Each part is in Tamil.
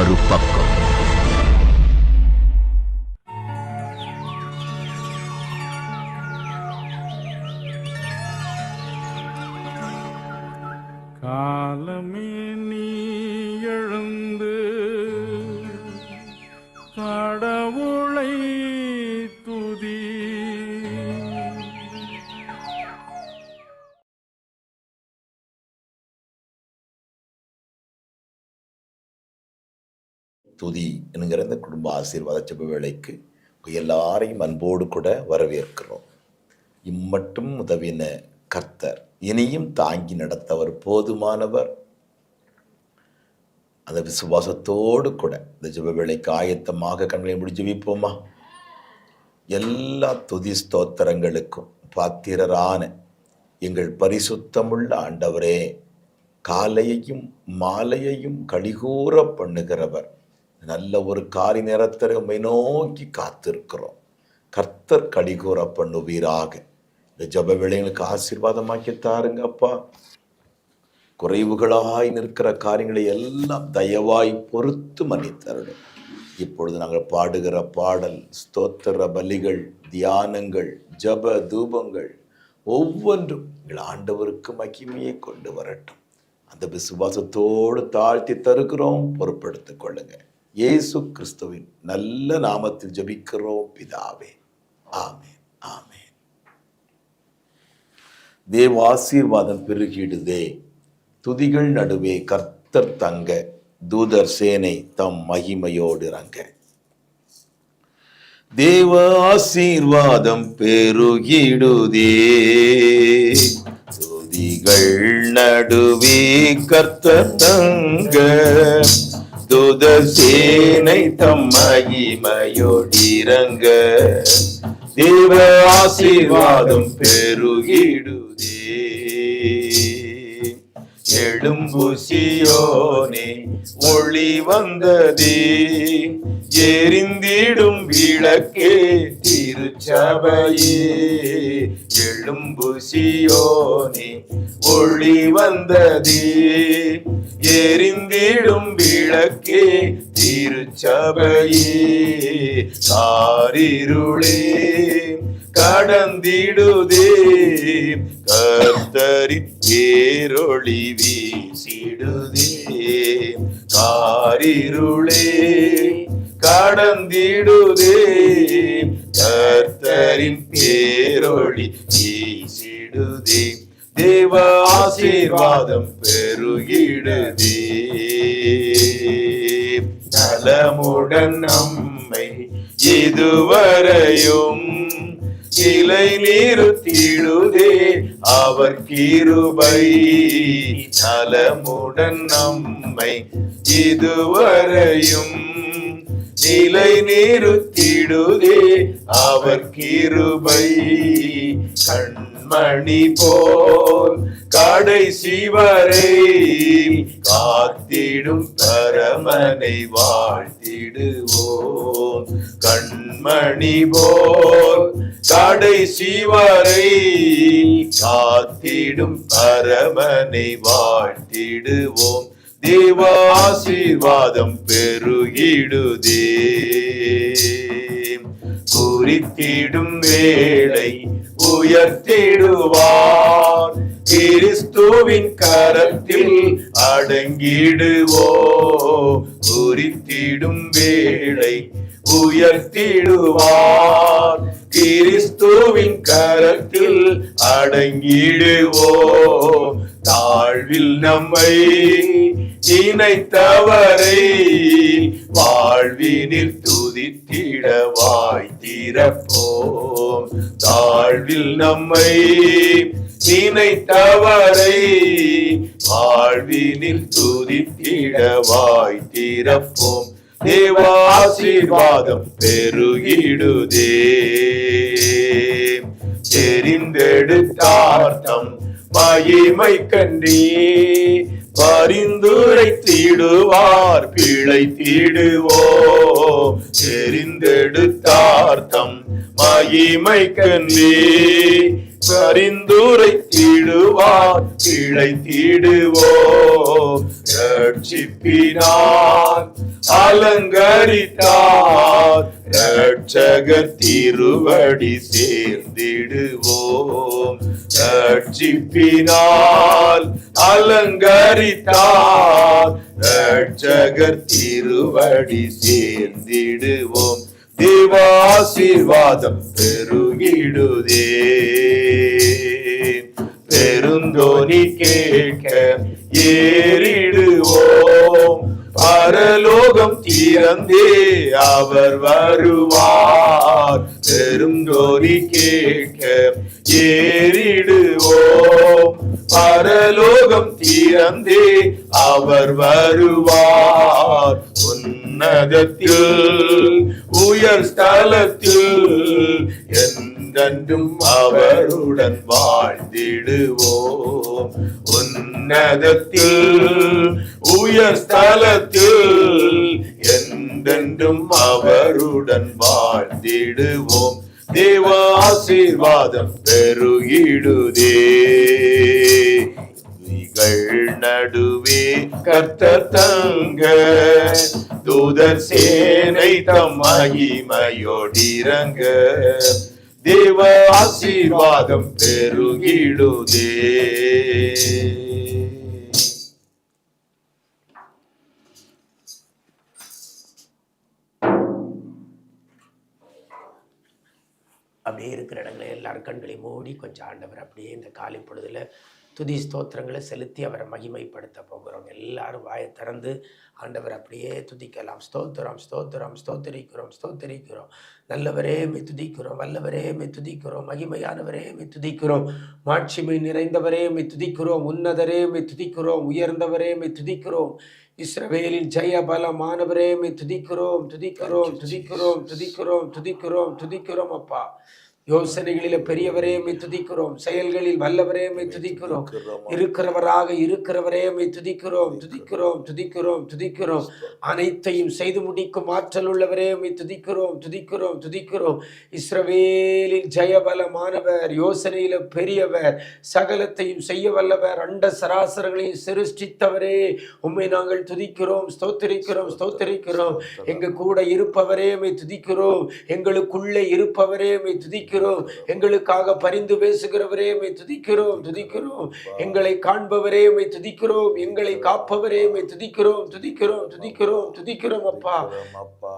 मरुपक्व ஆசீர்வாத ஜெப வேலைக்கு எல்லாரையும் அன்போடு கூட வரவேற்கிறோம். இம்மட்டும் உதவின கர்த்தர் இனியும் தாங்கி நடத்தவர் போதுமானவர். அந்த விசுவாசத்தோடு கூட இந்த ஜெப வேலைக்கு ஆயத்தமாக கண்களை முடிஞ்சு வைப்போமா எல்லா துதி ஸ்தோத்திரங்களுக்கும் பாத்திரரான எங்கள் பரிசுத்தமுள்ள ஆண்டவரே காலையையும் மாலையையும் கழிகூற பண்ணுகிறவர். நல்ல ஒரு காரி நேரத்தில் உம்மை நோக்கி காத்திருக்கிறோம். கர்த்தர் கடிகூற பண்ணுவீராக. இந்த ஜப வேளைகளுக்கு ஆசீர்வாதமாக்கி தாருங்க அப்பா. குறைவுகளாய் நிற்கிற காரியங்களை எல்லாம் தயவாய் பொறுத்து மன்னித்தரணும் இப்பொழுது நாங்கள் பாடுகிற பாடல் ஸ்தோத்திர பலிகள் தியானங்கள் ஜப தூபங்கள் ஒவ்வொன்றும் எங்கள் ஆண்டவருக்கு மகிமையை கொண்டு வரட்டும். அந்த விசுவாசத்தோடு தாழ்த்தி தருகிறோம். பொறுப்படுத்திக் கொள்ளுங்கள். இயேசு கிறிஸ்துவின் நல்ல நாமத்தில் ஜபிக்கிறோம் பிதாவே. ஆமேன் ஆமேன். தேவ ஆசீர்வாதம் பெருகிடுதே. துதிகள் நடுவே கர்த்தர் தங்க தூதர் சேனை தம் மகிமையோடு இறங்க. தேவ ஆசீர்வாதம் பெருகிடுதே. துதிகள் நடுவே கர்த்தர் தங்க தூதர் சேனை தம் மகிமையோடிறங்க. தேவ ஆசீர்வாதம் பெருகிடுதே. எழும்புசியோனே ஒளி வந்ததே. எரிந்திடும் விளக்கே திருச்சபையே. எழும்புசியோனே ஒளி வந்ததே. எரிந்திடும் விளக்கே திருச்சபையே. காரிருளே. கடந்திடுதே. கர்த்தரி ஏரொளி வீசிடுதே. காரிருளே கடந்திடுதே. கர்த்தரின் பேரொளி வீசிடுதே. தேவ ஆசீர்வாதம் பெருகிடுதே. நலமுடன் நம்மை இதுவரையும் சிலை நிறுத்திடுதே அவர் கிருபை. நலமுடன் நம்மை இதுவரையும் நிலை நிறுத்திடுதே அவர் கிருபை. மணி போல் கடைசி வரை காத்திடும் பரமனை வாழ்த்திடுவோம். கண்மணி போல் கடைசி வரை காத்திடும் பரமனை வாழ்த்திடுவோம். தேவாசீர்வாதம் பெருகிடுதே. குறித்திடும் வேளை உயர்த்திடுவார். கிறிஸ்துவின் கரத்தில் அடங்கிடுவோ குறித்திடும் வேளை உயர்த்திடுவார். கிறிஸ்துவின் கரத்தில் அடங்கிடுவோ தாழ்வில் நம்மை இணைத்தவரை வாழ்வினில் துதித்திட வாய்த்திரப்போம் தாழ்வில் நம்மை நினைத்தவரை வாழ்வினில் துதித்திட வாய்த்திரப்போம் தேவ ஆசீர்வாதம் பெருகிடுதே. தெரிந்தெடுத்தார்த்தம் மகிமை கண்டே. பரிந்து தீடுவார் பிழை தீடுவோ தெரிந்தெடுத்தார்த்தம் மகிமை கண்டே சரிந்துரை தீடுவார் பிழை தீடுவோம் ரட்சிப்பினார் அலங்கரித்தார் ரட்சகர் திருவடி சேர்ந்திடுவோம் ரட்சிப்பினால் அலங்கரித்தார் ரட்சகர் திருவடி சேர்ந்திடுவோம். தேவாசீர்வாதம் பெருகிடுதே. பெருந்தோனி கேட்க ஏறிடுவோம். பரலோகம் தீரந்தே அவர் வருவார். பெருந்தோனி கேட்க ஏறிடுவோம். பரலோகம் தீரந்தே அவர் வருவார். உன்னதத்தில் உயர் ஸ்தலத்தில் என்றென்றும் அவருடன் வாழ்ந்திடுவோம். உன்னதத்தில் உயர் ஸ்தலத்தில் என்றென்றும் அவருடன் வாழ்ந்திடுவோம். தேவ ஆசீர்வாதம் பெருகிடுதே. துதிகள் நடுவே கர்த்தர் தங்க தூதர் சேனை தம் மகிமையோடிரங்க தேவ ஆசீர்வாதம் பெருகிடுதே. அப்படியே இருக்கிற இடங்களை எல்லாரும் கண்களை மூடி கொஞ்சம் ஆண்டவர் அப்படியே இந்த காலை பொழுதுல துதி ஸ்தோத்திரங்களை செலுத்தி அவரை மகிமைப்படுத்த போகிறோம். எல்லாரும் வாயை திறந்து ஆண்டவர் அப்படியே துதிக்கலாம். ஸ்தோத்திரம் ஸ்தோத்திரம் ஸ்தோத்தரிக்கிறோம் ஸ்தோத்தரிக்கிறோம். நல்லவரே மெய் துதிக்கிறோம். வல்லவரே மெய் துதிக்கிறோம். மகிமையானவரே மெய் துதிக்கிறோம். மாட்சிமை நிறைந்தவரே மெய் துதிக்கிறோம். உன்னதரே மெய் துதிக்கிறோம். உயர்ந்தவரே மெய் துதிக்கிறோம். இஸ்ரவேலின் ஜெய பலமானவரே மெய் துதிக்கிறோம். துதிக்கிறோம் துதிக்கிறோம் துதிக்கிறோம் துதிக்கிறோம் துதிக்கிறோம் அப்பா. யோசனைகளில பெரியவரே மெய் துதிக்கிறோம். செயல்களில் வல்லவரே மெய் துதிக்கிறோம். இருக்கிறவராக இருக்கிறவரே மெய் துதிக்கிறோம். துதிக்கிறோம் துதிக்கிறோம் துதிக்கிறோம். அனைத்தையும் செய்து முடிக்கும் ஆற்றல் உள்ளவரே மெய் துதிக்கிறோம் துதிக்கிறோம் துதிக்கிறோம். இஸ்ரவேலின் ஜெயபலமானவர் யோசனையில பெரியவர் சகலத்தையும் செய்ய வல்லவர் அண்ட சராசரங்களையும் சிருஷ்டித்தவரே. உம்மை நாங்கள் துதிக்கிறோம் ஸ்தோத்திரிக்கிறோம் ஸ்தோத்திரிக்கிறோம். எங்க கூட இருப்பவரே மெய் துதிக்கிறோம். எங்களுக்குள்ளே இருப்பவரே துதிக்கிறோம். எங்களுக்காக பரிந்து பேசுகிறவரே மெய் துதிக்கிறோம் துதிக்கிறோம் எங்களை காண்பவரே மெய் துதிக்கிறோம் எங்களை காப்பவரே மெய் துதிக்கிறோம் துதிக்கிறோம் துதிக்கிறோம் துதிக்கிறோம் அப்பா அப்பா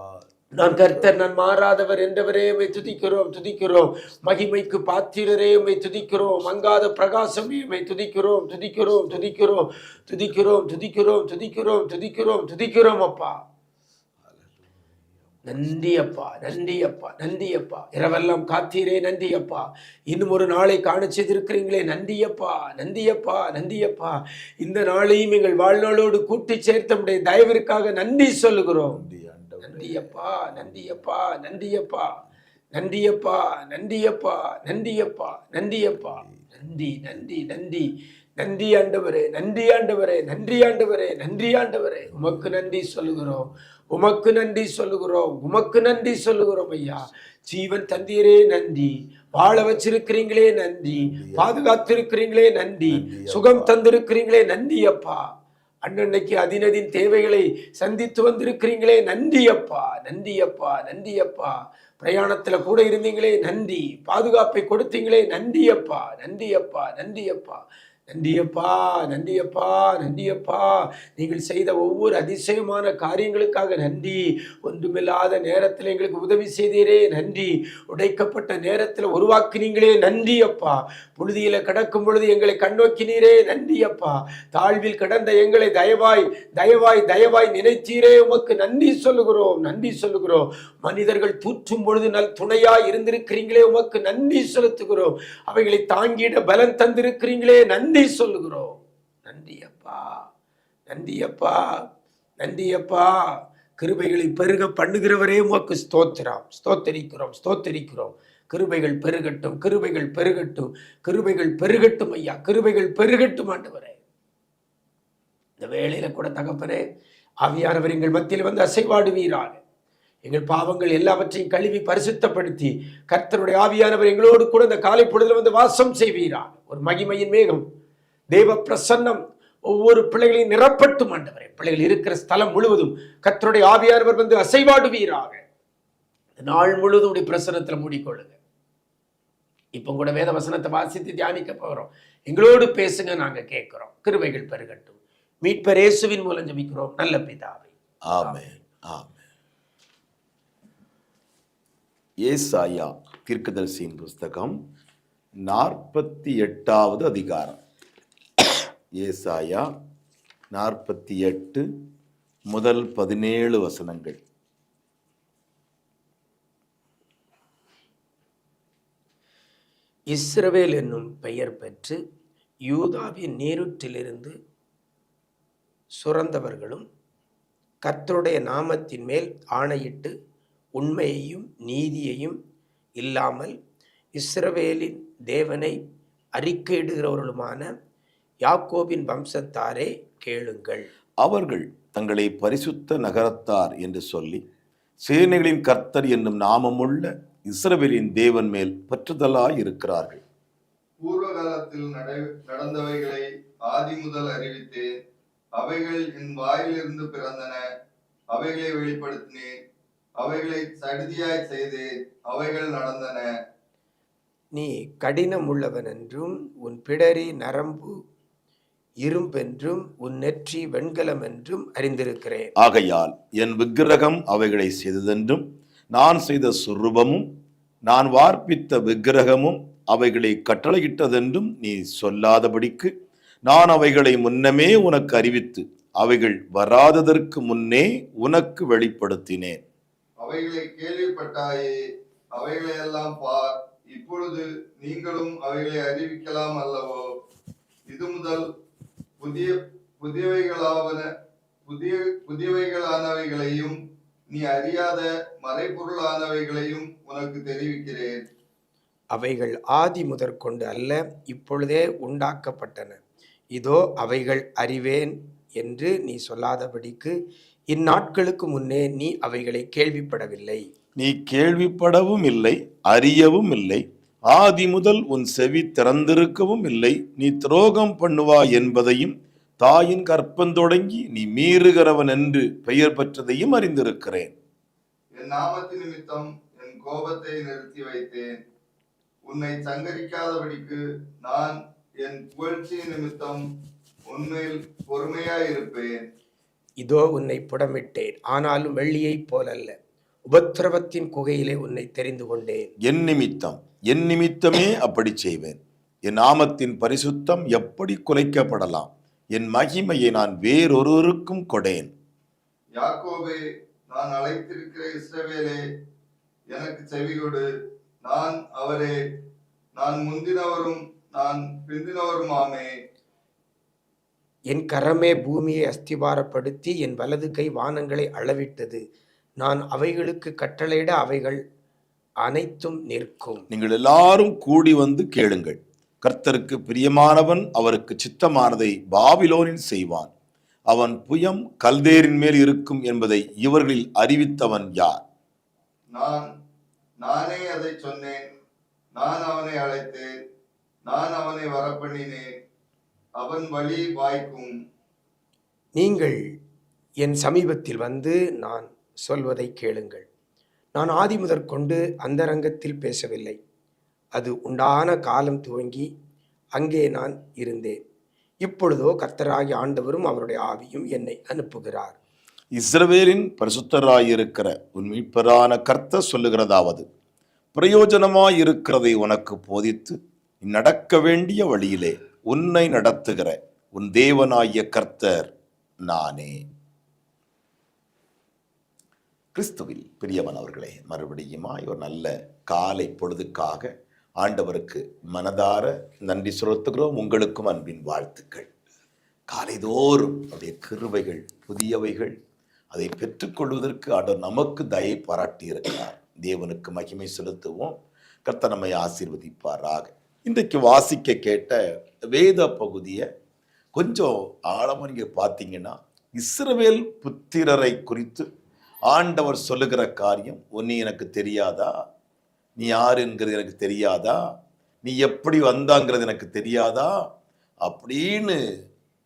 நான் கர்த்தர் நான் மாறாதவர் என்றவரே மை துதிக்கிறோம் துதிக்கிறோம் மகிமைக்கு பாத்திரரே மை துதிக்கிறோம் மங்காத பிரகாசமே மை துதிக்கிறோம் துதிக்கிறோம் துதிக்கிறோம் துதிக்கிறோம் துதிக்கிறோம் துதிக்கிறோம் துதிக்கிறோம் துதிக்கிறோம் அப்பா நந்தி அப்பா நன்றியப்பா நன்றியப்பா நன்றியப்பா. இரவெல்லாம் காத்தீரே நந்தி அப்பா இன்னும் ஒரு நாளை காண செய்திருக்கிறீங்களே நன்றியப்பா நன்றியப்பா நன்றியப்பா. இந்த நாளையும் எங்கள் வாழ்நாளோடு கூட்டி சேர்த்தமுடைய தயவிற்காக நந்தி சொல்லுகிறோம். நன்றியப்பா நன்றியப்பா நன்றியப்பா. நன்றியப்பா நன்றியப்பா நன்றியப்பா நன்றியப்பா. நந்தி நந்தி நந்தி நன்றி ஆண்டவரே நன்றி ஆண்டவரே நன்றி ஆண்டவரே நன்றி ஆண்டவரே. உமக்கு நன்றி சொல்லுகிறோம். உமக்கு நன்றி சொல்லுகிறோம் உமக்கு நன்றி சொல்லுகிறோம் ஐயா. ஜீவன் தந்தீரே நன்றி. வாழ வச்சிருக்கிறீங்களே நன்றி. பாதுகாத்திருக்கிறீங்களே நன்றி. சுகம் தந்திருக்கிறீங்களே நன்றி அப்பா அன்னன்னைக்கு அதினதின் தேவைகளை சந்தித்து வந்திருக்கிறீங்களே நன்றி அப்பா நன்றி அப்பா நன்றி அப்பா பிரயாணத்துல கூட இருந்தீங்களே நன்றி. பாதுகாப்பை கொடுத்தீங்களே நன்றி அப்பா நன்றி அப்பா நன்றி அப்பா நன்றியப்பா நன்றியப்பா நன்றியப்பா. நீங்கள் செய்த ஒவ்வொரு அதிசயமான காரியங்களுக்காக நன்றி. ஒன்றுமில்லாத நேரத்தில் எங்களுக்கு உதவி செய்தீரே நன்றி. உடைக்கப்பட்ட நேரத்தில் உருவாக்கினீங்களே நன்றி அப்பா புழுதியில் கடக்கும் பொழுது எங்களை கண்ணோக்கினீரே நன்றி அப்பா தாழ்வில் கடந்த எங்களை தயவாய் தயவாய் தயவாய் நினைத்தீரே. உமக்கு நன்றி சொல்லுகிறோம் நன்றி சொல்லுகிறோம். மனிதர்கள் தூற்றும் பொழுது நல் துணையா இருந்திருக்கிறீங்களே உமக்கு நன்றி செலுத்துகிறோம். அவைகளை தாங்கிட பலன் தந்திருக்கிறீங்களே நன்றி சொல்லுகிறோம். நன்றி அப்பா நன்றி அப்பா நன்றி அப்பா. கிருபைகளை பெருக பண்ணுகிறவரே உமக்கு ஸ்தோத்திரம். ஸ்தோத்தரிக்கிறோம் ஸ்தோத்தரிக்கிறோம். கிருபைகள் பெருகட்டும் கிருபைகள் பெருகட்டும் கிருபைகள் பெருகட்டும் ஐயா கிருபைகள் பெருகட்டும் ஆண்டவரே. இந்த வேளையில கூட தகப்பனே ஆவியானவர் எங்கள் மத்தியில் வந்து அசைவாடுவீராக. எங்கள் பாவங்கள் எல்லாவற்றையும் கழுவி பரிசுத்தப்படுத்தி கர்த்தருடைய ஆவியானவர் எங்களோடு கூட இந்த காலை பொழுதுல வந்து வாசம் செய்வீரா ஒரு மகிமையின் மேகம் தேவ பிரசன்னம் ஒவ்வொரு பிள்ளைகளையும் நிரப்பட்டும் ஆண்டவரே. பிள்ளைகள் இருக்கிற ஸ்தலம் முழுவதும் கர்த்தருடைய ஆவியானவர் வந்து அசைவாடுவீராக. நாள் முழுவதும் உடைய பிரசனத்தில் மூடிக்கொள்ளுங்க. இப்போ கூட வேத வசனத்தை வாசித்து தியானிக்க போகிறோம் எங்களோடு பேசுங்க நாங்கள் கேட்குறோம். கிருவைகள் பெருகட்டும். மீட்பர் இயேசுவின் மூலம் ஜபிக்கிறோம். நல்ல பிதாவை. ஆமே ஆமென். ஏசாயா தீர்க்கதரிசியின் புஸ்தகம் நாற்பத்தி எட்டாவது அதிகாரம். ஏசாயா நாற்பத்தி எட்டு முதல் பதினேழு வசனங்கள். இஸ்ரவேல் என்னும் பெயர் பெற்று யூதாவின் நீருற்றிலிருந்து சுரந்தவர்களும் கர்த்தருடைய நாமத்தின் மேல் ஆணையிட்டு உண்மையையும் நீதியையும் இல்லாமல் இஸ்ரவேலின் தேவனை அறிக்கையிடுகிறவர்களுமான யாக்கோபின் வம்சத்தாரே கேளுங்கள். அவர்கள் தங்களை பரிசுத்த நகரத்தார் என்று சொல்லி சேனைகளின் கர்த்தர் என்னும் நாமமுள்ள இஸ்ரவேலின் தேவன் மேல் பற்றுதலாய் இருக்கிறார்கள் பூர்வ காலத்தில் நடை- நடந்தவைகளை ஆதி முதல் அறிவித்தேன். அவைகள் என் வாயிலிருந்து பிறந்தன. அவைகளை வெளிப்படுத்தினேன். அவைகளை சடுதியாய் செய்தேன் அவைகள் நடந்தன. நீ கடினம் உள்ளவன் என்றும் உன் பிடரி நரம்பு இரும்பென்றும் உன் நெற்றி வெண்கலம் என்றும் அறிந்திருக்கிறேன். ஆகையால் என் விக்கிரகம் அவைகளை செய்ததென்றும் நான் செய்த சுரூபமும் நான் வார்ப்பித்த விக்கிரகமும் அவைகளை கட்டளையிட்டதென்றும் நீ சொல்லாதபடிக்கு நான் அவைகளை முன்னமே உனக்கு அறிவித்து அவைகள் வராததற்கு முன்னே உனக்கு வெளிப்படுத்தினேன். அவைகளை கேள்விப்பட்டாயே அவைகளை எல்லாம் பார். இப்பொழுது நீங்களும் அவைகளை அறிவிக்கலாம் அல்லவோ? இது முதல் புதிய புதியவைகளாவன புதிய புதியவைகளானவைகளையும் நீ அறியாத மறைபொருளானவைகளையும் உனக்கு தெரிவிக்கிறேன். அவைகள் ஆதி முதற்கொண்டு அல்ல இப்பொழுதே உண்டாக்கப்பட்டன. இதோ அவைகள் அறிவேன் என்று நீ சொல்லாதபடிக்கு இந்நாட்களுக்கு முன்னே நீ அவைகளை கேள்விப்படவில்லை. நீ கேள்விப்படவும் இல்லை அறியவும் இல்லை. ஆதி முதல் உன் செவி திறந்திருக்கவும் இல்லை. நீ துரோகம் பண்ணுவாய் என்பதையும் தாயின் கற்பம் தொடங்கி நீ மீறுகிறவன் என்று பெயர் பெற்றதையும் அறிந்திருக்கிறேன். என் நாமத்து நிமித்தம் என் கோபத்தை நிறுத்தி வைத்தேன். உன்னை சங்கரிக்காதபடிக்கு நான் என் புகழ்ச்சி நிமித்தம் உன்மேல் பொறுமையாயிருப்பேன். இதோ உன்னை புடமிட்டேன். ஆனாலும் வெள்ளியைப் போலல்ல. உபத்திரவத்தின் குகையிலே உன்னை தெரிந்து கொண்டேன். என் நிமித்தம் என் நிமித்தமே அப்படி செய்வேன். என் நாமத்தின் பரிசுத்தம் எப்படி குலைக்கப்படலாம்? என் மகிமையை நான் வேறொருவருக்கும் கொடேன். யாக்கோபே நான் அழைத்திருக்கிற இஸ்ரவேலே எனக்கு செவிகொடு. நான் அவரே. நான் முந்தினவரும் நான் பிந்தினவருமாமே. என் கரமே பூமியை அஸ்திபாரப்படுத்தி என் வலது கை வானங்களை அளவிட்டது. நான் அவைகளுக்கு கட்டளையிட அவைகள் அனைத்தும் நிற்கும். நீங்கள் எல்லாரும் கூடி வந்து கேளுங்கள். கர்த்தருக்கு பிரியமானவன் அவருக்கு சித்தமானதை பாபிலோனில் செய்வான். அவன் புயம் கல்தேரின் மேல் இருக்கும் என்பதை இவர்களில் அறிவித்தவன் யார்? நான் நானே அதை சொன்னேன். நான் அவனை அழைத்தேன். நான் அவனை வரப்பண்ணினேன். அவன் வழி வாய்க்கும். நீங்கள் என் சமீபத்தில் வந்து நான் சொல்வதை கேளுங்கள். நான் ஆதி முதற்கொண்டு அந்தரங்கத்தில் பேசவில்லை. அது உண்டான காலம் துவங்கி அங்கே நான் இருந்தேன். இப்பொழுதோ கர்த்தராகி ஆண்டவரும் அவருடைய ஆவியும் என்னை அனுப்புகிறார். இஸ்ரவேலின் பரிசுத்தராயிருக்கிற உன் மீட்பரான கர்த்தர் சொல்லுகிறதாவது பிரயோஜனமாயிருக்கிறதை உனக்கு போதித்து நடக்க வேண்டிய வழியிலே உன்னை நடத்துகிற உன் தேவனாய கர்த்தர் நானே. கிறிஸ்துவில் பிரியவன் அவர்களே மறுபடியுமாய் ஒரு நல்ல காலை பொழுதுக்காக ஆண்டவருக்கு மனதார நன்றி செலுத்துகிறோம். உங்களுக்கும் அன்பின் வாழ்த்துக்கள். காலைதோறும் அவருடைய கிருவைகள் புதியவைகள் அதை பெற்றுக்கொள்வதற்கு ஆண்டவர் நமக்கு தயை பாராட்டி இருக்கிறார் தேவனுக்கு மகிமை செலுத்துவோம். கர்த்த நம்மை ஆசீர்வதிப்பாராக. இன்றைக்கு வாசிக்க கேட்ட வேத பகுதியை கொஞ்சம் ஆழமாக நீங்கள் பார்த்தீங்கன்னா இஸ்ரவேல் புத்திரரை குறித்து ஆண்டவர் சொல்லுகிற காரியம் ஒன்று எனக்கு தெரியாதா? நீ யாருங்கிறது எனக்கு தெரியாதா? நீ எப்படி வந்தாங்கிறது எனக்கு தெரியாதா? அப்படின்னு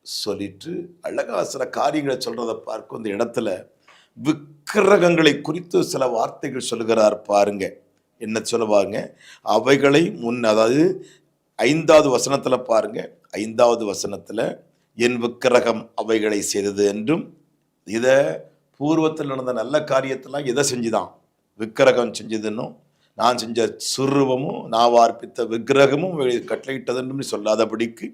சொல்லிட்டு அழகா சில காரியங்களை சொல்கிறத பார்க்கும் இந்த இடத்துல விக்கிரகங்களை குறித்து சில வார்த்தைகள் சொல்லுகிறார் பாருங்க. என்ன சொல்லுவாங்க? அவைகளை முன் அதாவது ஐந்தாவது வசனத்தில் பாருங்க. ஐந்தாவது வசனத்தில் என் விக்கிரகம் அவைகளை செய்தது என்றும் இதை பூர்வத்தில் நடந்த நல்ல காரியத்தெல்லாம் எதை செஞ்சுதான்? விக்கிரகம் செஞ்சதுன்னும் நான் செஞ்ச சுருவமும் நான் வார்ப்பித்த விக்கிரகமும் இவைகளை கட்டளையிட்டதென்றும் சொல்லாதபடிக்கு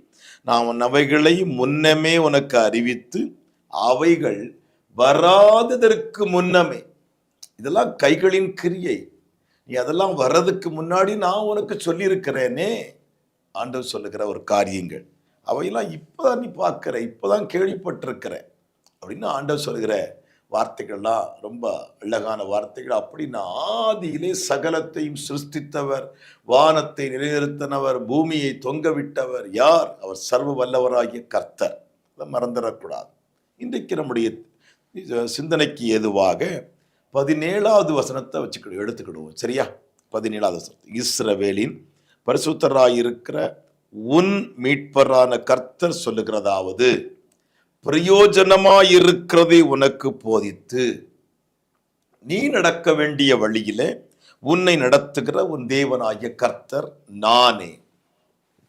நான் அவைகளை முன்னமே உனக்கு அறிவித்து அவைகள் வராததற்கு முன்னமே. இதெல்லாம் கைகளின் கிரியை. நீ அதெல்லாம் வர்றதுக்கு முன்னாடி நான் உனக்கு சொல்லியிருக்கிறேனே. ஆண்டவர் சொல்லுகிற ஒரு காரியங்கள். அவையெல்லாம் இப்போதான் நீ பார்க்கிற இப்போதான் கேள்விப்பட்டிருக்கிற அப்படின்னு ஆண்டவர் சொல்லுகிற வார்த்தைகள்லாம் ரொம்ப அழகான வார்த்தைகள். அப்படின்னு ஆதியிலே சகலத்தையும் சிருஷ்டித்தவர் வானத்தை நிலைநிறுத்தினவர் பூமியை தொங்க விட்டவர் யார்? அவர் சர்வ வல்லவராகிய கர்த்தர். அதை மறந்துடக்கூடாது. இன்றைக்கு நம்முடைய சிந்தனைக்கு ஏதுவாக பதினேழாவது வசனத்தை வச்சுக்கிடு எடுத்துக்கிடுவோம். சரியா? பதினேழாவது வசனம் இஸ்ரவேலின் பரிசுத்தராயிருக்கிற உன் மீட்பரான கர்த்தர் சொல்லுகிறதாவது பிரயோஜனமாயிருக்கிறதை உனக்கு போதித்து நீ நடக்க வேண்டிய வழியிலே உன்னை நடத்துகிற உன் தேவனாகிய கர்த்தர் நானே.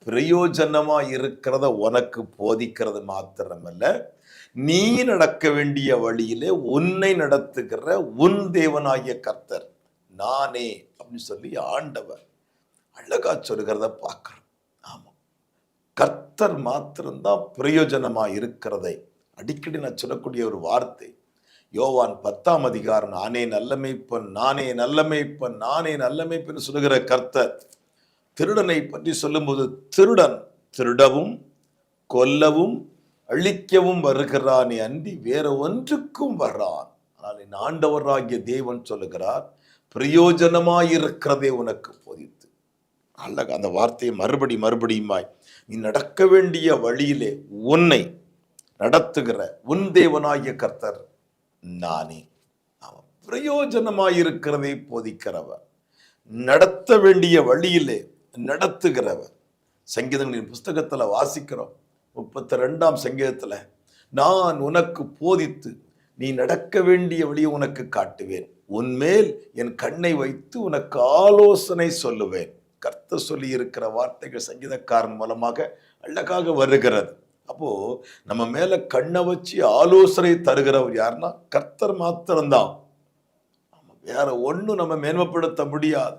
பிரயோஜனமா இருக்கிறத உனக்கு போதிக்கிறது மாத்திரமல்ல நீ நடக்க வேண்டிய வழியிலே உன்னை நடத்துகிற உன் தேவனாகிய கர்த்தர் நானே அப்படின்னு சொல்லி ஆண்டவர் அழகா சொல்கிறத பார்க்குறோம். ஆமாம் கர்த்தர் மாத்திரம்தான் பிரயோஜனமாக இருக்கிறதை. அடிக்கடி நான் சொல்லக்கூடிய ஒரு வார்த்தை. யோவான் பத்தாம் அதிகாரம் நானே நல்லமைப்பன் நானே நல்லமைப்பன் நானே நல்ல சொல்லுகிற கர்த்தர் திருடனை பற்றி சொல்லும்போது திருடன் திருடவும் கொல்லவும் அழிக்கவும் வருகிறானே. அன்றி வேற ஒன்றுக்கும் வர்றான் ஆனால் என் ஆண்டவராகிய தேவன் சொல்லுகிறார் பிரயோஜனமாயிருக்கிறதே உனக்கு போதித்து. அல்லக அந்த வார்த்தையை மறுபடி மறுபடியுமாய் நீ நடக்க வேண்டிய வழியிலே உன்னை நடத்துகிற உன் தேவனாகிய கர்த்தர் நானே. அவன் பிரயோஜனமாயிருக்கிறதை போதிக்கிறவர். நடத்த வேண்டிய வழியிலே நடத்துகிறவர். சங்கீதங்களின் புஸ்தகத்தில் வாசிக்கிறோம். முப்பத்தி ரெண்டாம் சங்கீதத்தில் நான் உனக்கு போதித்து நீ நடக்க வேண்டிய வழியை உனக்கு காட்டுவேன். உன்மேல் என் கண்ணை வைத்து உனக்கு ஆலோசனை சொல்லுவேன். கர்த்தர் சொல்லி இருக்கிற வார்த்தைகள் சங்கீதக்காரன் மூலமாக அழகாக வருகிறது. அப்போ நம்ம மேல கண்ணை வச்சு ஆலோசனை தருகிறவர் யாருன்னா கர்த்தர் மாத்திரம்தான். வேற ஒன்றும் நம்ம மேன்மைப்படுத்த முடியாது.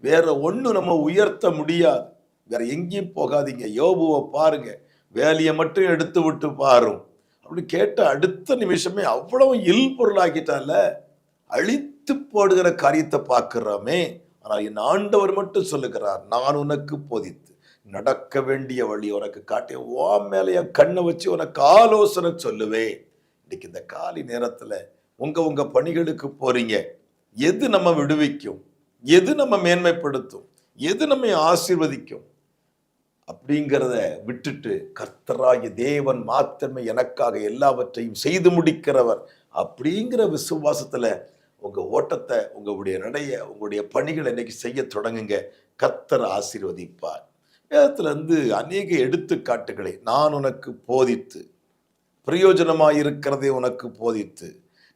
வேற ஒன்றும் நம்ம உயர்த்த முடியாது. வேற எங்கேயும் போகாதீங்க. யோபுவை பாருங்க. வேலையை மட்டும் எடுத்து விட்டு பாரும். அப்படி கேட்ட அடுத்த நிமிஷமே அவ்வளவு இல் பொருளாகிட்டால அழித்து போடுகிற காரியத்தை பார்க்குறோமே. ஆனால் என் ஆண்டவர் மட்டும் சொல்லுகிறார் நான் உனக்கு போதித்து நடக்க வேண்டிய வழி உனக்கு காட்டி ஓ மேல என் கண்ணை வச்சு உனக்கு ஆலோசனை சொல்லுவேன். இன்னைக்கு இந்த காலை நேரத்தில் உங்கள் உங்கள் பணிகளுக்கு போறீங்க. எது நம்ம விடுவிக்கும்? எது நம்ம மேன்மைப்படுத்தும்? எது நம்மை ஆசீர்வதிக்கும்? அப்படிங்கிறத விட்டுட்டு கர்த்தராகி தேவன் மாத்திரமே எனக்காக எல்லாவற்றையும் செய்து முடிக்கிறவர். அப்படிங்கிற விசுவாசத்தில் உங்கள் ஓட்டத்தை உங்களுடைய நடைய உங்களுடைய பணிகளை இன்னைக்கு செய்ய தொடங்குங்க. கர்த்தர் ஆசீர்வதிப்பார். வேதத்திலிருந்து அநேக எடுத்துக்காட்டுகளை நான் உனக்கு போதித்து பிரயோஜனமாக இருக்கிறதே உனக்கு போதித்து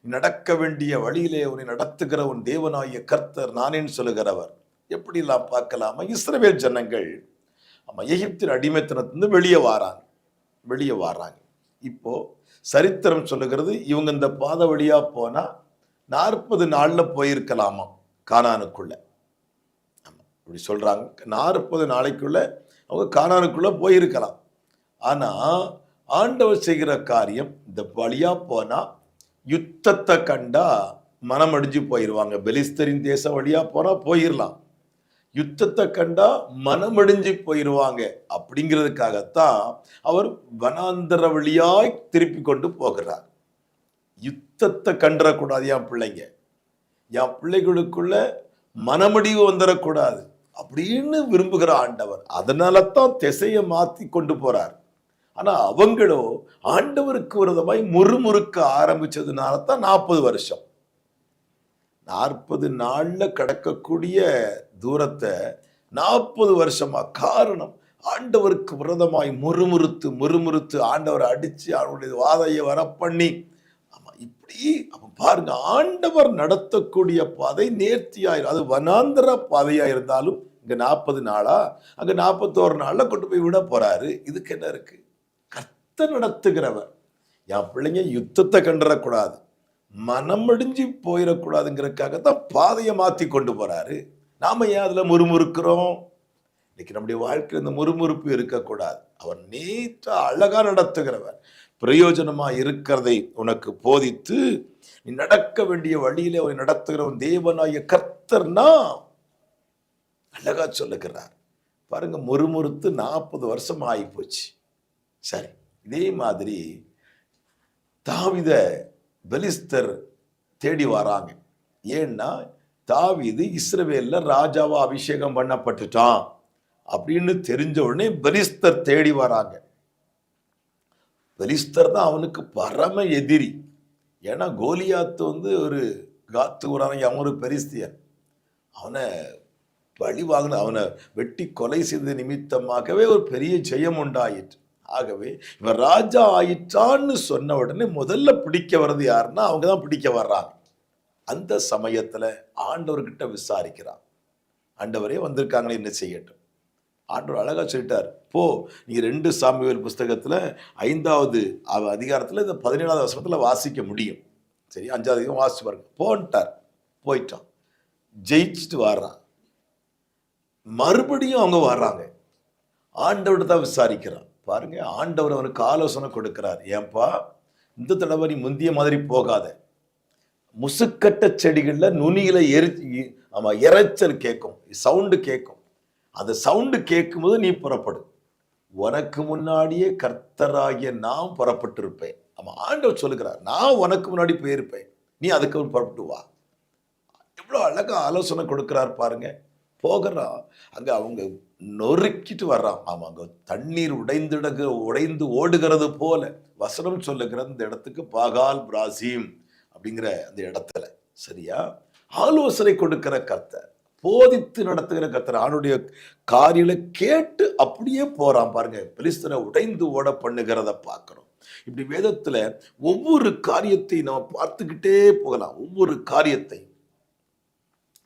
நடக்க வேண்டிய வழியிலே உன்னை நடத்துகிற உன் தேவனாகிய கர்த்தர் நானேன்னு சொல்லுகிறவர். எப்படிலாம் பார்க்கலாமா? இஸ்ரவேல் ஜனங்கள் ஆமாம் எகிப்தின் அடிமைத்தனத்திலிருந்து வெளியே வாராங்க. வெளியே வாராங்க. இப்போ சரித்திரம் சொல்லுகிறது இவங்க இந்த பாதை வழியாக போனால் நாற்பது நாளில் போயிருக்கலாமா? கானானுக்குள்ள. அப்படி இப்படி நாற்பது நாளைக்குள்ள அவங்க கானானுக்குள்ள போயிருக்கலாம். ஆனால் ஆண்டவர் செய்கிற காரியம் இந்த வழியாக போனால் யுத்தத்தை கண்டா மனம் அடிஞ்சு போயிடுவாங்க பெலிஸ்தரின் தேசம் வழியாக போனால் போயிடலாம் யுத்தத்தை கண்டா மனமடிஞ்சு போயிடுவாங்க அப்படிங்கிறதுக்காகத்தான் அவர் வனாந்தர வழியாய் திருப்பி கொண்டு போகிறார். யுத்தத்தை கண்டுறக்கூடாது என் பிள்ளைங்க. என் பிள்ளைகளுக்குள்ள மனமடிவு வந்துடக்கூடாது அப்படின்னு விரும்புகிற ஆண்டவர். அதனால தான் திசையை மாற்றி கொண்டு போகிறார் ஆனால் அவங்களோ ஆண்டவருக்கு விரதமாய் முறுமுறுக்க ஆரம்பிச்சதுனால தான் நாற்பது வருஷம். நாற்பது நாளில் கடக்கக்கூடிய தூரத்தை நாற்பது வருஷமா காரணம் ஆண்டவருக்கு விரதமாய் முறுமுறுத்து முறுமுறுத்து ஆண்டவரை அடித்து அவருடைய வாதையை வர பண்ணி இப்படி அப்ப பாருங்க ஆண்டவர் நடத்தக்கூடிய பாதை நேர்த்தியாயிரும் அது வனாந்தர பாதையா இருந்தாலும் இங்க நாற்பது நாளா அங்க நாற்பத்தோரு நாள்ல கொண்டு போய் விட போறாரு. இதுக்கு என்ன இருக்கு? கத்த நடத்துகிறவர். என் பிள்ளைங்க யுத்தத்தை கண்டுறக்கூடாது. மனமடிஞ்சு போயிடக்கூடாதுங்கிறதுக்காக தான் பாதையை மாத்தி கொண்டு போறாரு. நாம ஏன் அதுல முறுமுறுக்கிறோம்? இன்னைக்கு நம்முடைய வாழ்க்கையில் இந்த முறுமுறுப்பு இருக்கக்கூடாது. அவர் நீட்டா அழகா நடத்துகிறவர். பிரயோஜனமா இருக்கிறதை உனக்கு போதித்து நீ நடக்க வேண்டிய வழியில அவரை நடத்துகிறவன் தேவனாய கர்த்தர்னா அழகா சொல்லுகிறார். பாருங்க முறுமுறுத்து நாற்பது வருஷம் ஆகி போச்சு சரி இதே மாதிரி தாவித பெலிஸ்தர் தேடி வராங்க. ஏன்னா தாவிது இஸ்ரவேல்ல ராஜாவா அபிஷேகம் பண்ணப்பட்டுட்டான் அப்படின்னு தெரிஞ்ச உடனே பெலிஸ்தர் தேடி வராங்க. பெலிஸ்தர் தான் அவனுக்கு பரம எதிரி. ஏன்னா கோலியாத்து வந்து ஒரு காத்து ஊரான அவன் ஒரு பெரிஸ்தியன். அவனை பழி வாங்கின அவனை வெட்டி கொலை செய்த நிமித்தமாகவே ஒரு பெரிய ஜெயம் உண்டாயிற்று. ஆகவே இவன் ராஜா ஆயிற்றான்னு சொன்ன உடனே முதல்ல பிடிக்க வர்றது யாருன்னா அவங்க தான் பிடிக்க வர்றாங்க. அந்த சமயத்தில் ஆண்டவர்கிட்ட விசாரிக்கிறான். ஆண்டவரே வந்திருக்காங்களே என்ன செய்யட்டும்? ஆண்டவர் அழகாக சொல்லிட்டார். போ நீங்கள் ரெண்டு சாமுவேல் புஸ்தகத்தில் ஐந்தாவது அவ- இந்த பதினேழாவது வருஷத்தில் வாசிக்க முடியும். சரி அஞ்சாவது அதிகம் வாசிச்சு பாருங்க. போன்ட்டார். போயிட்டான். ஜெயிச்சுட்டு வர்றான் மறுபடியும் அவங்க வர்றாங்க. ஆண்டவர்கிட்ட தான் விசாரிக்கிறான். பாருங்க ஆண்டவர் அவனுக்கு ஆலோசனை கொடுக்கிறார். ஏன்பா இந்த தடவை நீ முந்திய மாதிரி போகாத. முசுக்கட்ட செடிகளில் நுனியில் எரி ஆமாம் இறைச்சல் கேட்கும் சவுண்டு கேட்கும் அந்த சவுண்டு கேட்கும்போது நீ புறப்படு. உனக்கு முன்னாடியே கர்த்தராகிய நான் புறப்பட்டு இருப்பேன் ஆமாம் ஆண்டவர் சொல்லுகிறார் நான் உனக்கு முன்னாடி போயிருப்பேன். நீ அதுக்கு புறப்பட்டு வா. எவ்வளோ அழகாக ஆலோசனை கொடுக்குறார் பாருங்க. போகிறான் அங்கே அவங்க நொறுக்கிட்டு வர்றான். ஆமாம் அங்கே தண்ணீர் உடைந்துடகு உடைந்து ஓடுகிறது போல. வசனம் சொல்லுகிற இந்த இடத்துக்கு பாகால் பிராசீம் அப்படிங்கிற அந்த இடத்துல. சரியா? ஆலோசனை கொடுக்கிற கர்த்தர். போதித்து நடத்துகிற கத்தர் அவனுடைய காரியங்களை கேட்டு அப்படியே போறான் பாருங்க. பெலிஸ்தனை உடைந்து ஓட பண்ணுகிறத பார்க்கிறோம் இப்படி வேதத்துல ஒவ்வொரு காரியத்தை நம்ம பார்த்துக்கிட்டே போகலாம். ஒவ்வொரு காரியத்தை.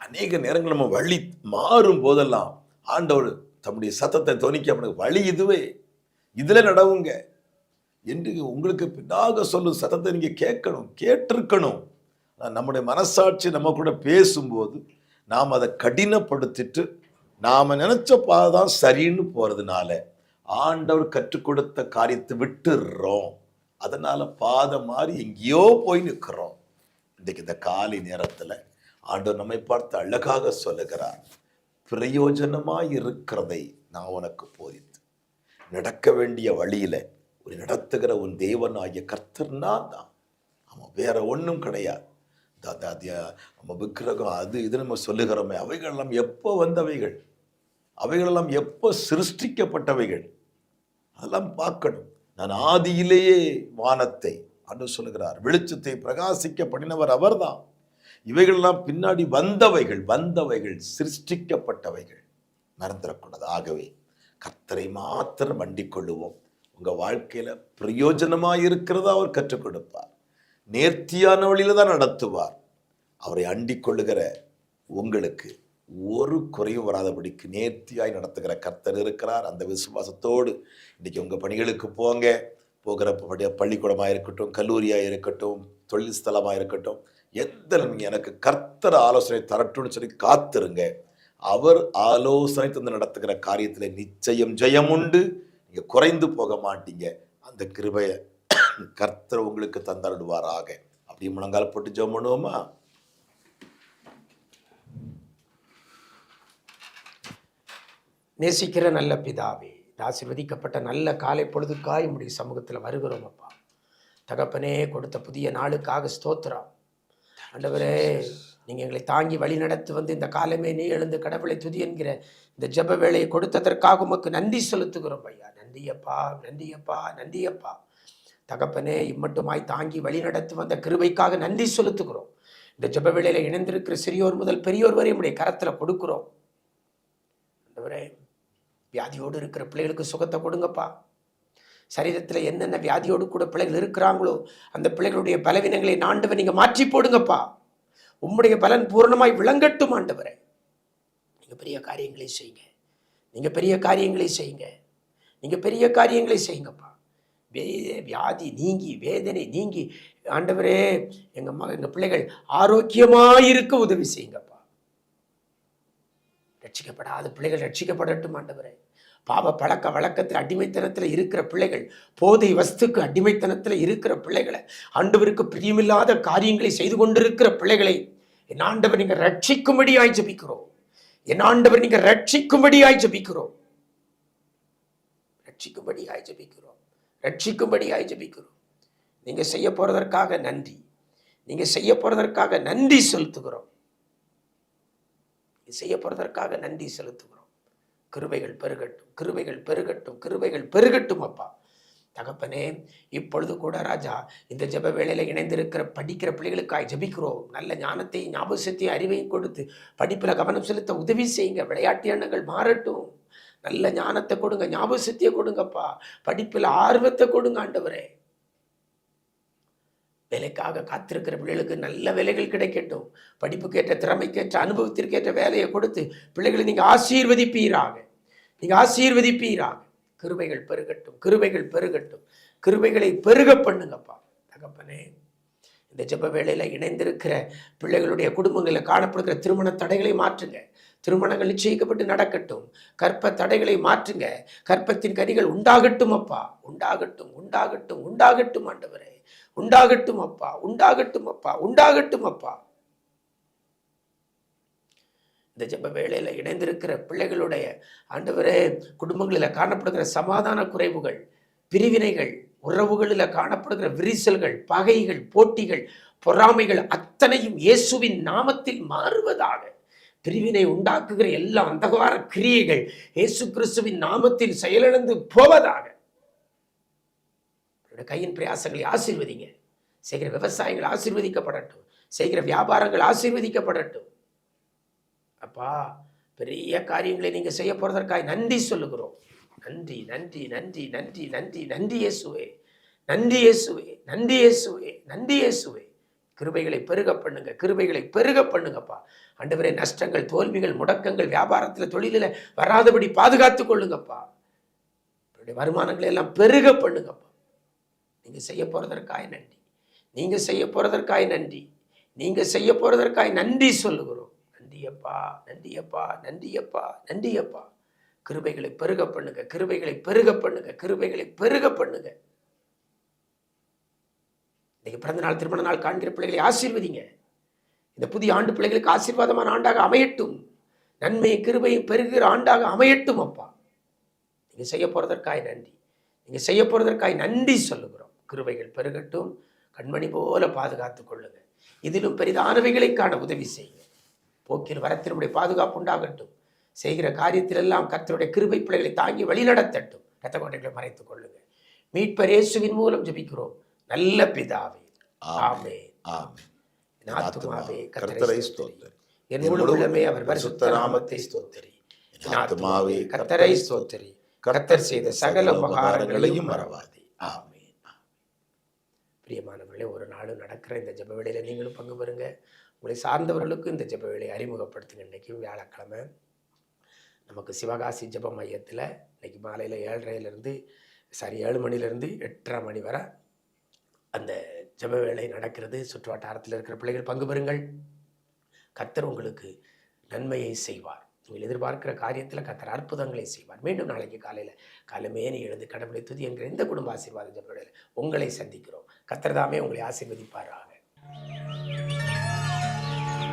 அநேக நேரங்கள் நம்ம வழி மாறும் போதெல்லாம் ஆண்டவர் தம்முடைய சத்தத்தை துணிக்க அவனுக்கு வழி இதுவே. இதுல நடவுங்க. என்று உங்களுக்கு பின்னாக சொல்லும் சத்தத்தை நீங்க கேட்கணும் கேட்டிருக்கணும். நம்முடைய மனசாட்சி நம்ம கூட பேசும்போது நாம் அதை கடினப்படுத்திட்டு நாம் நினச்ச பாதை தான் சரின்னு போகிறதுனால ஆண்டவர் கற்றுக் கொடுத்த காரியத்தை விட்டுடுறோம் அதனால் பாதை மாறி எங்கேயோ போய் நிற்கிறோம். இன்றைக்கு இந்த காலை நேரத்தில் ஆண்டவர் நம்மை பார்த்து அழகாக சொல்லுகிறார் பிரயோஜனமாக இருக்கிறதை நான் உனக்கு போதித்து நடக்க வேண்டிய வழியில் ஒரு நடத்துகிற உன் தேவனாகிய கர்த்தர்னா தான். ஆமாம் வேற ஒன்றும் கிடையாது. நம்ம விக்கிரகம் அது இது நம்ம சொல்லுகிறோமே. அவைகளெல்லாம் எப்போ வந்தவைகள்? அவைகளெல்லாம் எப்போ சிருஷ்டிக்கப்பட்டவைகள்? அதெல்லாம் பார்க்கணும். நான் ஆதியிலேயே வானத்தை அன்று சொல்லுகிறார் வெளிச்சத்தை பிரகாசிக்க பண்ணினவர் அவர்தான். இவைகள்லாம் பின்னாடி வந்தவைகள் வந்தவைகள் சிருஷ்டிக்கப்பட்டவைகள். மறந்துடக்கூடாது ஆகவே கர்த்தரை மாத்திரம் வண்டிக் கொள்ளுவோம். உங்கள் வாழ்க்கையில் பிரயோஜனமாக இருக்கிறதா அவர் கற்றுக் கொடுப்பார். நேர்த்தியான வழியில் தான் நடத்துவார். அவரை அண்டிக் கொள்ளுகிற உங்களுக்கு ஒரு குறையும் வராதபடிக்கு நேர்த்தியாய் நடத்துகிற கர்த்தர் இருக்கிறார். அந்த விசுவாசத்தோடு இன்றைக்கி உங்கள் பணிகளுக்கு போங்க. போகிற படி பள்ளிக்கூடமாக இருக்கட்டும் கல்லூரியாக இருக்கட்டும் தொழில் ஸ்தலமாக இருக்கட்டும் எந்த நீங்கள் எனக்கு கர்த்தர் ஆலோசனை தரட்டும்னு சொல்லி காத்துருங்க. அவர் ஆலோசனை தந்து நடத்துகிற காரியத்தில் நிச்சயம் ஜெயம் உண்டு. நீங்கள் குறைந்து போக மாட்டீங்க. அந்த கிருபையை கர்த்தர் உங்களுக்கு தந்தருடுவாராக. அப்படி முழங்கால் போட்டு ஜெபம் பண்ணுவோமா? நேசிக்கிற நல்ல பிதாவே ஆசீர்வதிக்கப்பட்ட நல்ல காலை பொழுதுக்காய் உம்முடைய சமூகத்தில் வருகிறோம் அப்பா தகப்பனே கொடுத்த புதிய நாளுக்காக ஸ்தோத்திரம். ஆண்டவரே நீங்கள் எங்களை தாங்கி வழி நடத்தி வந்து இந்த காலமே நீ எழுந்து கடவுளை துதி என்கிற இந்த ஜெப வேலையை கொடுத்ததற்காக உமக்கு நன்றி செலுத்துகிறோம் ஐயா. நன்றியப்பா நன்றியப்பா நன்றியப்பா. தகப்பனே இம்மட்டுமாய் தாங்கி வழிநடத்தி வந்த கிருபைக்காக நன்றி செலுத்துகிறோம். இந்த ஜப வேளையில இணைந்திருக்கிற சிறியோர் முதல் பெரியோர் வரை உடைய கரத்துல கொடுக்கிறோம். ஆண்டவரே வியாதியோடு இருக்கிற பிள்ளைகளுக்கு சுகத்தை கொடுங்கப்பா. சரீரத்தில் என்னென்ன வியாதியோடு கூட பிள்ளைகள் இருக்கிறாங்களோ அந்த பிள்ளைகளுடைய பலவீனங்களை ஆண்டவர் நீங்கள் மாற்றி போடுங்கப்பா. உம்முடைய பலன் பூர்ணமாய் விளங்கட்டும் ஆண்டவரே. நீங்கள் பெரிய காரியங்களை செய்யுங்க. நீங்கள் பெரிய காரியங்களை செய்யுங்க. நீங்கள் பெரிய காரியங்களை செய்யுங்கப்பா. வே வியாதி நீங்கி வேதனை நீங்கி ஆண்டவரே எங்கள் மக எங்கள் பிள்ளைகள் ஆரோக்கியமாக இருக்க உதவி செய்யுங்கப்பா. ரட்சிக்கப்படாத பிள்ளைகள் ரட்சிக்கப்படட்டும் ஆண்டவரே. பாவ பழக்க வழக்கத்தில் அடிமைத்தனத்தில் இருக்கிற பிள்ளைகள் போதை வஸ்துக்கு அடிமைத்தனத்தில் இருக்கிற பிள்ளைகளை ஆண்டவருக்கு பிரியமில்லாத காரியங்களை செய்து கொண்டிருக்கிற பிள்ளைகளை என் ஆண்டவர் நீங்கள் ரட்சிக்கும்படியாய் ஜெபிக்கிறோம். என் ஆண்டவர் நீங்கள் ரட்சிக்கும்படியாய் ஜெபிக்கிறோம். ரட்சிக்கும்படியாய் ஜபிக்கிறோம். ரட்சிக்கும்படியாய் ஜபிக்கிறோம். நீங்க செய்ய போறதற்காக நன்றி. நீங்க செய்ய போறதற்காக நன்றி செலுத்துகிறோம். செய்ய போறதற்காக நன்றி செலுத்துகிறோம். கிருபைகள் பெருகட்டும் கிருபைகள் பெருகட்டும் கிருபைகள் பெருகட்டும் அப்பா. தகப்பனே இப்பொழுது கூட ராஜா இந்த ஜெப வேளையில இணைந்திருக்கிற படிக்கிற பிள்ளைகளுக்காய் ஜபிக்கிறோம். நல்ல ஞானத்தையும் ஞாபகத்தையும் அறிவையும் கொடுத்து படிப்பில் கவனம் செலுத்த உதவி செய்யுங்க. விளையாட்டு எண்ணங்கள் மாறட்டும். நல்ல ஞானத்தை கொடுங்க ஞாபகத்தையை கொடுங்கப்பா. படிப்பில் ஆர்வத்தை கொடுங்க ஆண்டவரே. வேலைக்காக காத்திருக்கிற பிள்ளைகளுக்கு நல்ல வேலைகள் கிடைக்கட்டும். படிப்புக்கேற்ற திறமைக்கேற்ற அனுபவத்திற்கேற்ற வேலையை கொடுத்து பிள்ளைகளை நீங்கள் ஆசீர்வதிப்பீராக. நீங்கள் ஆசீர்வதிப்பீராக. கிருபைகள் பெருகட்டும் கிருபைகள் பெருகட்டும். கிருபைகளை பெருக பண்ணுங்கப்பா தகப்பனே. இந்த ஜெப வேளையில் இணைந்திருக்கிற பிள்ளைகளுடைய குடும்பங்களில் காணப்படுகிற திருமண தடைகளை மாற்றுங்க. திருமணங்கள் நிச்சயிக்கப்பட்டு நடக்கட்டும். கற்ப தடைகளை மாற்றுங்க. கற்பத்தின் கனிகள் உண்டாகட்டும் அப்பா. உண்டாகட்டும் உண்டாகட்டும் உண்டாகட்டும் ஆண்டவரே. உண்டாகட்டும் அப்பா உண்டாகட்டும் அப்பா உண்டாகட்டும் அப்பா. இந்த ஜெப வேளையில இணைந்திருக்கிற பிள்ளைகளுடைய ஆண்டவரே குடும்பங்களில் காணப்படுகிற சமாதான குறைவுகள் பிரிவினைகள் உறவுகளில் காணப்படுகிற விரிசல்கள் பகைகள் போட்டிகள் பொறாமைகள் அத்தனையும் இயேசுவின் நாமத்தில் மாறுவதாக. பிரிவினை உண்டாக்குகிற எல்லா அந்தகார கிரியைகள் இயேசு கிறிஸ்துவின் நாமத்தில் செயலிழந்து போவதாக. உங்களுடைய கையின் பிரயாசங்களை ஆசீர்வதிங்க. செய்கிற விவசாயங்கள் ஆசீர்வதிக்கப்படட்டும். செய்கிற வியாபாரங்கள் ஆசீர்வதிக்கப்படட்டும். அப்பா பெரிய காரியங்களை நீங்க செய்ய போறதற்காக நன்றி சொல்லுகிறோம். நன்றி நன்றி நன்றி நன்றி நன்றி நன்றி இயேசுவே. நன்றி இயேசுவே நன்றி இயேசுவே நன்றி இயேசுவே. கிருபைகளை பெருக பண்ணுங்க கிருபைகளை பெருக பண்ணுங்கப்பா. ஆண்டவரே நஷ்டங்கள் தோல்விகள் முடக்கங்கள் வியாபாரத்தில் தொழிலில் வராதபடி பாதுகாத்து கொள்ளுங்கப்பா. என்னுடைய வருமானங்களை எல்லாம் பெருக பண்ணுங்கப்பா. நீங்கள் செய்ய போகிறதற்காய் நன்றி. நீங்கள் செய்ய போகிறதற்காய் நன்றி. நீங்கள் செய்ய போகிறதற்காய் நன்றி சொல்லுகிறோம். நன்றியப்பா நன்றியப்பா நன்றியப்பா நன்றியப்பா. கிருபைகளை பெருக பண்ணுங்க கிருபைகளை பெருக பண்ணுங்க கிருபைகளை பெருக பண்ணுங்க. இன்றைக்கு பிறந்த நாள் திருமண நாள் காண்கிற பிள்ளைகளை ஆசீர்வதிங்க. இந்த புதிய ஆண்டு பிள்ளைகளுக்கு ஆசீர்வாதமான ஆண்டாக அமையட்டும். நன்மை கிருபையும் பெருகிற ஆண்டாக அமையட்டும் அப்பா. நீங்கள் செய்ய போகிறதற்காய் நன்றி. நீங்கள் செய்ய போகிறதற்காய் நன்றி சொல்லுகிறோம். கிருபைகள் பெருகட்டும். கண்மணி போல பாதுகாத்து கொள்ளுங்க. இதிலும் பெரிதானவைகளை காண உதவி செய்யுங்க. போக்கில் வரத்தினுடைய பாதுகாப்பு உண்டாகட்டும். செய்கிற காரியத்திலெல்லாம் கர்த்தருடைய கிருபை பிள்ளைகளை தாங்கி வழிநடத்தட்டும். ரத்த கோட்டைகளை மறைத்துக் கொள்ளுங்க. மீட்பர் இயேசுவின் மூலம் ஜபிக்கிறோம். நல்ல பிதாவே. ஆமே ஆமென். என் ஆத்துமாவே கர்த்தரை ஸ்தோத்திரி. என் முழு உள்ளமே அவர் பரிசுத்த நாமத்தை ஸ்தோத்திரி. என் ஆத்துமாவே கர்த்தரை ஸ்தோத்திரி. கர்த்தர் செய்த சகல உபகாரங்களையும் மறவாதே. ஆமென். பிரியமானவர்களே ஒரு நாளும் நடக்கிற இந்த ஜெப வேளையில நீங்களும் பங்கு பெறுங்க. உங்களை சார்ந்தவர்களுக்கும் இந்த ஜெப வேலையை அறிமுகப்படுத்துங்க. இன்னைக்கு வியாழக்கிழமை. நமக்கு சிவகாசி ஜெப மையத்தில் இன்னைக்கு மாலையில் ஏழரையிலேருந்து சாரி ஏழு மணிலேருந்து எட்டரை மணி வரை அந்த ஜப வேலை நடக்கிறது. சுற்று வட்டாரத்தில் இருக்கிற பிள்ளைகள் பங்கு பெறுங்கள். கத்தர் உங்களுக்கு நன்மையை செய்வார். நீங்கள் எதிர்பார்க்கிற காரியத்தில் கத்தர் அற்புதங்களை செய்வார். மீண்டும் நாளைக்கு காலையில் காலமே நீ எழுந்து கடவுளை துதி என்கிற இந்த குடும்ப ஆசீர்வாத ஜப வேலையில் உங்களை சந்திக்கிறோம். கத்தர் தாமே உங்களை ஆசீர்வதிப்பாராக.